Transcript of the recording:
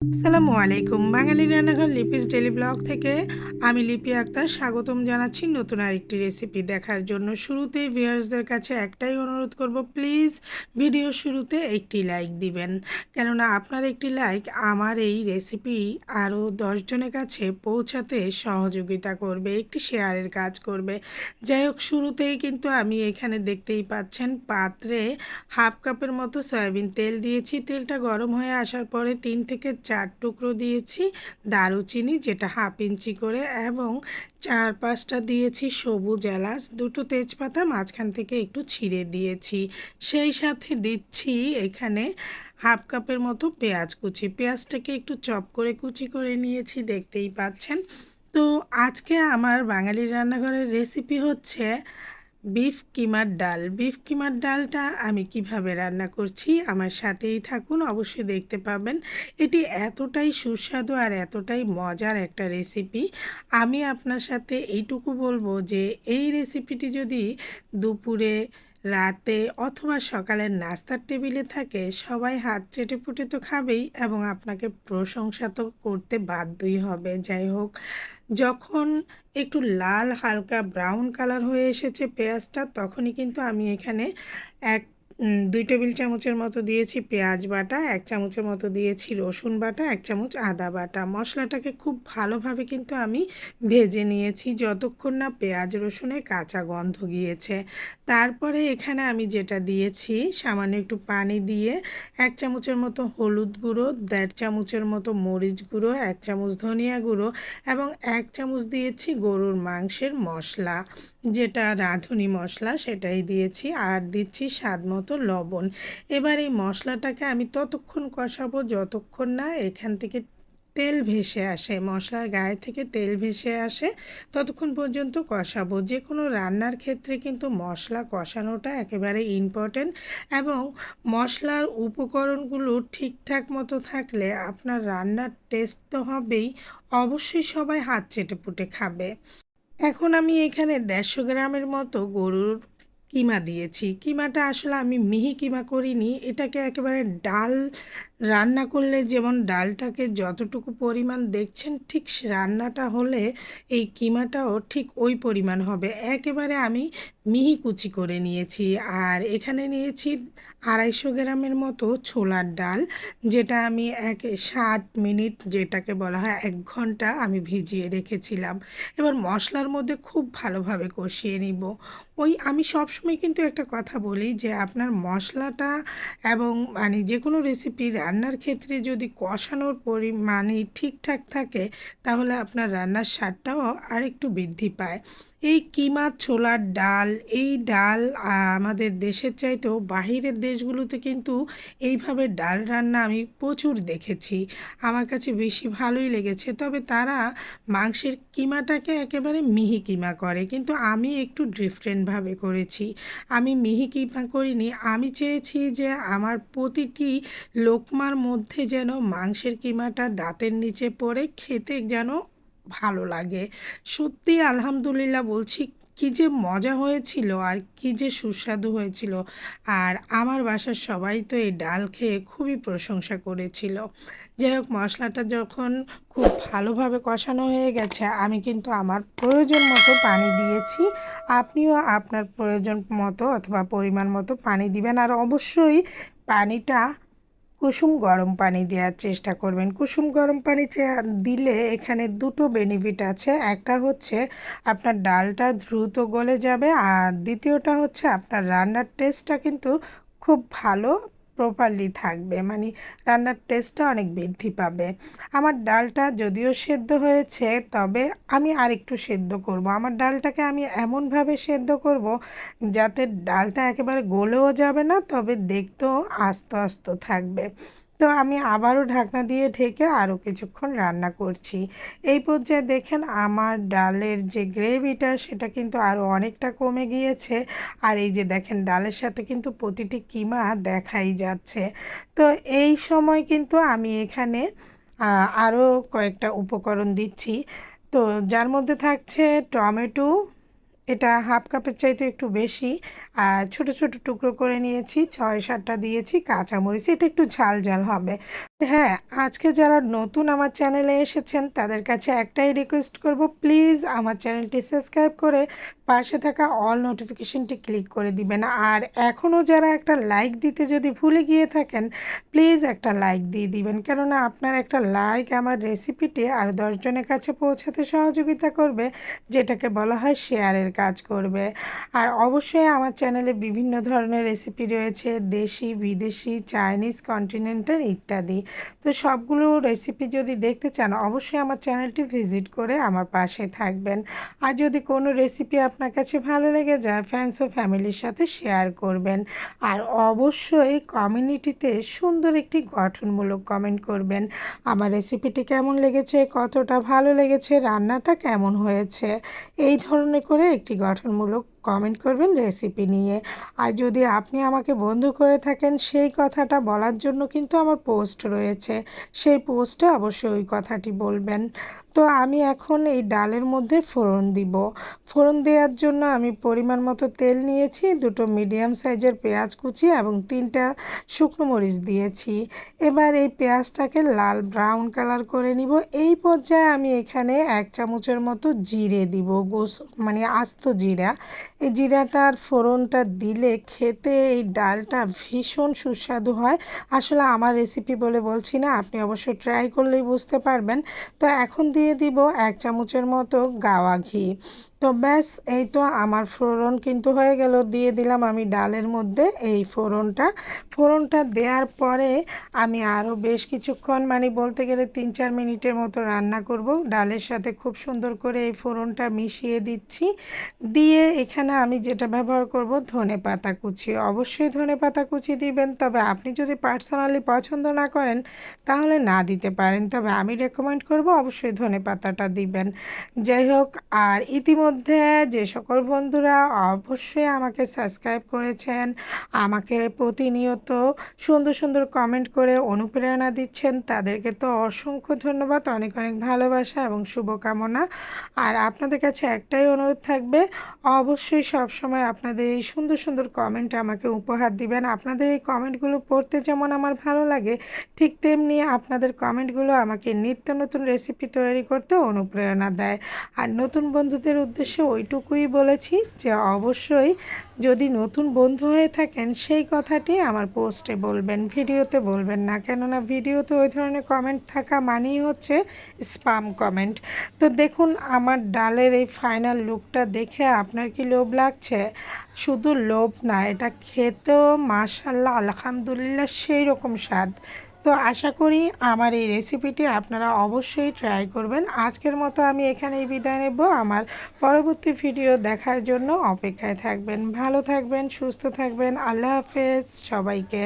আসসালামু আলাইকুম। বাঙালি রান্নাঘর লিপিস ডেলি ব্লগ থেকে আমি লিপি আক্তার স্বাগতম জানাচ্ছি নতুন আরেকটি রেসিপি দেখার জন্য। শুরুতেই ভিউয়ার্সদের কাছে একটাই অনুরোধ করব, প্লিজ ভিডিও শুরুতে একটি লাইক দিবেন। কেননা আপনার একটি লাইক আমার এই রেসিপি আরও দশজনের কাছে পৌঁছাতে সহযোগিতা করবে, একটি শেয়ারের কাজ করবে। যাই হোক, শুরুতেই কিন্তু আমি এখানে দেখতেই পাচ্ছেন পাত্রে হাফ কাপের মতো সয়াবিন তেল দিয়েছি। তেলটা গরম হয়ে আসার পরে তিন থেকে চার টুকরো দিয়েছি দারুচিনি, যেটা হাফ ইঞ্চি করে, এবং চার পাঁচটা দিয়েছি সবুজ এলাচ, দুটো তেজপাতা, মাঝখান থেকে একটু ছিঁড়ে দিয়েছি। সেই সাথে দিচ্ছি এখানে হাফ কাপের মতো পেঁয়াজ কুচি। পেঁয়াজটাকে একটু চপ করে কুচি করে নিয়েছি, দেখতেই পাচ্ছেন। তো আজকে আমার বাঙালি রান্নাঘরের রেসিপি হচ্ছে বিফ কিমার ডাল। বিফ কিমার ডালটা আমি কীভাবে রান্না করছি আমার সাথেই থাকুন, অবশ্যই দেখতে পাবেন। এটি এতটাই সুস্বাদু আর এতটাই মজার একটা রেসিপি আমি আপনার সাথে এইটুকু বলব যে, এই রেসিপিটি যদি দুপুরে রাতে অথবা সকালের নাস্তার টেবিলে থাকে, সবাই হাত চেটে পুটে তো খাবেই এবং আপনাকে প্রশংসা তো করতে বাধ্যই হবে। যাই হোক, যখন একটু লাল হালকা ব্রাউন কালার হয়ে এসেছে পেঁয়াজটা, তখনই কিন্তু আমি এখানে এক দুই টেবিল চামচের মতো দিয়েছি পেঁয়াজ বাটা, এক চামচের মতো দিয়েছি রসুন বাটা, এক চামচ আদা বাটা। মশলাটাকে খুব ভালোভাবে কিন্তু আমি ভেজে নিয়েছি যতক্ষণ না পেঁয়াজ, রসুনে কাঁচা গন্ধ গিয়েছে। তারপরে এখানে আমি যেটা দিয়েছি, সামান্য একটু পানি দিয়ে এক চামচের মতো হলুদ গুঁড়ো, দেড় চামচের মতো মরিচ গুঁড়ো, এক চামচ ধনিয়া গুঁড়ো এবং এক চামচ দিয়েছি গরুর মাংসের মশলা। যেটা রাঁধুনি মশলা সেটাই দিয়েছি আর দিচ্ছি স্বাদ মতো লবণ। এবার এই মশলাটাকে আমি ততক্ষণ কষাবো, যতক্ষণ না এখান থেকে তেল ভেসে আসে। মশলার গায়ে থেকে তেল ভেসে আসে, ততক্ষণ পর্যন্ত কষাবো। যে কোনো রান্নার ক্ষেত্রে কিন্তু মশলা কষানোটা একেবারে ইম্পর্টেন্ট এবং মশলার উপকরণগুলো ঠিকঠাক মতো থাকলে আপনার রান্নার টেস্ট তো হবেই, অবশ্যই সবাই হাত চেটে পুটে খাবে। এখন আমি এখানে দেড়শো গ্রামের মতো গরুর কিমা দিয়েছি। কিমাটা আসলে আমি মিহি কিমা করিনি। এটাকে একেবারে ডাল রান্না করলে যেমন ডালটাকে যতটুকু পরিমাণ দেখছেন, ঠিক রান্নাটা হলে এই কিমাটাও ঠিক ওই পরিমাণ হবে। একেবারে আমি মিহি কুচি করে নিয়েছি আর এখানে নিয়েছি আড়াইশো গ্রামের মতো ছোলার ডাল, যেটা আমি এক ষাট মিনিট যেটাকে বলা হয় এক ঘণ্টা আমি ভিজিয়ে রেখেছিলাম। এবার মশলার মধ্যে খুব ভালোভাবে কষিয়ে নিব। ওই আমি সবসময় কিন্তু একটা কথা বলি যে আপনার মশলাটা এবং মানে যে কোনো রেসিপি রান্নার ক্ষেত্রে যদি কষানোর পরিমাণে ঠিকঠাক থাকে, তাহলে আপনার রান্নার স্বাদটাও আরেকটু বৃদ্ধি পায়। এই কিমা ছোলার ডাল, এই ডাল আমাদের দেশের চাইতেও বাহিরের দেশগুলোতে কিন্তু এইভাবে ডাল রান্না আমি প্রচুর দেখেছি। আমার কাছে বেশি ভালোই লেগেছে। তবে তারা মাংসের কিমাটাকে একেবারে মিহি কিমা করে। কিন্তু আমি একটু ডিফারেন্টভাবে করেছি। আমি মিহি কিমা করিনি। আমি চেয়েছি যে আমার প্রতিটি লোকমার মধ্যে যেন মাংসের কিমাটা দাঁতের নিচে পড়ে খেতে যেন ভালো লাগে। সত্যি আলহামদুলিল্লাহ বলছি, কী যে মজা হয়েছিল আর কী যে সুস্বাদু হয়েছিল। আর আমার বাসার সবাই তো এই ডাল খেয়ে খুবই প্রশংসা করেছিল। যাই হোক, মশলাটা যখন খুব ভালোভাবে কষানো হয়ে গেছে, আমি কিন্তু আমার প্রয়োজন মতো পানি দিয়েছি। আপনিও আপনার প্রয়োজন মতো অথবা পরিমাণ মতো পানি দিবেন। আর অবশ্যই পানিটা কুসুম গরম পানি দেওয়ার চেষ্টা করবেন। কুসুম গরম পানি দিলে এখানে দুটো বেনিফিট আছে। একটা হচ্ছে আপনার ডালটা দ্রুত গলে যাবে। আর দ্বিতীয়টা হচ্ছে আপনার রান্নার টেস্টটা কিন্তু খুব ভালো প্রপারলি থাকবে। মানে রান্নার টেস্টটা অনেক বৃদ্ধি পাবে। আমার ডালটা যদিও সেদ্ধ হয়েছে, তবে আমি আরেকটু সেদ্ধ করব। আমার ডালটাকে আমি এমনভাবে সেদ্ধ করব যাতে ডালটা একেবারে গলেও যাবে না, তবে দেখতেও আস্ত আস্ত থাকবে। তো আমি আবারও ঢাকনা দিয়ে ঢেকে আরও কিছুক্ষণ রান্না করছি। এই পর্যায়ে দেখেন আমার ডালের যে গ্রেভিটা, সেটা কিন্তু আরও অনেকটা কমে গিয়েছে। আর এই যে দেখেন ডালের সাথে কিন্তু প্রতিটি কিমা দেখাই যাচ্ছে। তো এই সময় কিন্তু আমি এখানে আরও কয়েকটা উপকরণ দিচ্ছি। তো যার মধ্যে থাকছে টমেটো এটা হাফ কাপের চাইতে একটু বেশি। আর ছোট ছোট টুকরো করে নিয়েছি, ছয়, সাতটা দিয়েছি কাঁচামরিচ, এটা একটু ঝাল ঝাল হবে। হ্যাঁ, আজকে যারা নতুন আমার চ্যানেলে এসেছেন তাদের কাছে একটাই রিকোয়েস্ট করব প্লিজ আমার চ্যানেলটি সাবস্ক্রাইব করে পাশে থাকা অল নোটিফিকেশনটি ক্লিক করে দিবেন। আর এখনও যারা একটা লাইক দিতে যদি ভুলে গিয়ে থাকেন প্লিজ একটা লাইক দিয়ে দিবেন। কেননা আপনার একটা লাইক আমার রেসিপিটি আর দশজনের কাছে পৌঁছাতে সহযোগিতা করবে যেটাকে বলা হয় শেয়ারের কাজ করবে। আর অবশ্যই আমার চ্যানেলে বিভিন্ন ধরনের রেসিপি রয়েছে দেশি বিদেশি চাইনিজ কন্টিনেন্টাল ইত্যাদি। তো সবগুলো রেসিপি যদি দেখতে চান, অবশ্যই আমার চ্যানেলটি ভিজিট করে আমার পাশে থাকবেন। আর যদি কোনো রেসিপি আপনার কাছে ভালো লেগে যায় ফ্যান্স ও ফ্যামিলির সাথে শেয়ার করবেন। আর অবশ্যই কমিউনিটিতে সুন্দর একটি গঠনমূলক কমেন্ট করবেন। আমার রেসিপিটি কেমন লেগেছে, কতটা ভালো লেগেছে, রান্নাটা কেমন হয়েছে, এই ধরনের করে একটি গঠনমূলক কমেন্ট করবেন রেসিপি নিয়ে। আর যদি আপনি আমাকে বন্ধু করে থাকেন, সেই কথাটা বলার জন্য কিন্তু আমার পোস্ট রয়েছে। সেই পোস্টে অবশ্যই ওই কথাটি বলবেন। তো আমি এখন এই ডালের মধ্যে ফোড়ন দিব। ফোড়ন দেওয়ার জন্য আমি পরিমাণ মতো তেল নিয়েছি, দুটো মিডিয়াম সাইজের পেঁয়াজ কুচি এবং তিনটা শুকনো মরিচ দিয়েছি। এবার এই পেঁয়াজটাকে লাল ব্রাউন কালার করে নিব। এই পর্যায়ে আমি এখানে এক চামচের মতো জিরে দিব, গোস মানে আস্ত জিরা। এই জিরাটার ফোড়নটা দিলে খেতে এই ডালটা ভীষণ সুস্বাদু হয়। আসলে আমার রেসিপি বলে বলছি না, আপনি অবশ্যই ট্রাই করলেই বুঝতে পারবেন। তো এখন দিয়ে দিব এক চামচের মতো গাওয়া ঘি। তো ব্যাস, এই তো আমার ফোড়ন কিন্তু হয়ে গেল। দিয়ে দিলাম আমি ডালের মধ্যে এই ফোড়নটা। ফোড়নটা দেওয়ার পরে আমি আরও বেশ কিছুক্ষণ মানে বলতে গেলে তিন চার মিনিটের মতো রান্না করব। ডালের সাথে খুব সুন্দর করে এই ফোড়নটা মিশিয়ে দিচ্ছি। দিয়ে এখানে আমি যেটা ব্যবহার করব ধনে পাতা কুচি। অবশ্যই ধনে পাতা কুচি দিবেন, তবে আপনি যদি পার্সোনালি পছন্দ না করেন, তাহলে না দিতে পারেন। তবে আমি রেকমেন্ড করব অবশ্যই ধনে পাতাটা দিবেন। যাই হোক, আর ইতিমধ্যে যে সকল বন্ধুরা অবশ্যই আমাকে সাবস্ক্রাইব করেছেন, আমাকে প্রতিনিয়ত সুন্দর সুন্দর কমেন্ট করে অনুপ্রেরণা দিচ্ছেন, তাদেরকে তো অসংখ্য ধন্যবাদ, অনেক অনেক ভালোবাসা এবং শুভকামনা। আর আপনাদের কাছে একটাই অনুরোধ থাকবে, অবশ্যই সবসময় আপনাদের এই সুন্দর সুন্দর কমেন্ট আমাকে উপহার দিবেন। আপনাদের এই কমেন্টগুলো পড়তে যেমন আমার ভালো লাগে, ঠিক তেমনি আপনাদের কমেন্টগুলো আমাকে নিত্য নতুন রেসিপি তৈরি করতে অনুপ্রেরণা দেয়। আর নতুন বন্ধুদের উদ্দেশ্যে ওইটুকুই বলেছি যে অবশ্যই যদি নতুন বন্ধু হয়ে থাকেন, সেই কথাটি আমার পোস্টে বলবেন ভিডিওতে বলবেন না। কেননা ভিডিওতে ওই ধরনের কমেন্ট থাকা মানেই হচ্ছে স্পাম কমেন্ট তো দেখুন, আমার ডালের এই ফাইনাল লুকটা দেখে আপনার কি লোভ লাগছে, শুধু লোভ না, এটা খেতেও মাশাল্লাহ আলহামদুলিল্লাহ সেই রকম স্বাদ। তো আশা করি আমার এই রেসিপিটি আপনারা অবশ্যই ট্রাই করবেন। আজকের মতো আমি এখানেই বিদায় নেব। আমার পরবর্তী ভিডিও দেখার জন্য অপেক্ষায় থাকবেন। ভালো থাকবেন, সুস্থ থাকবেন। আল্লাহ হাফেজ। সবাইকে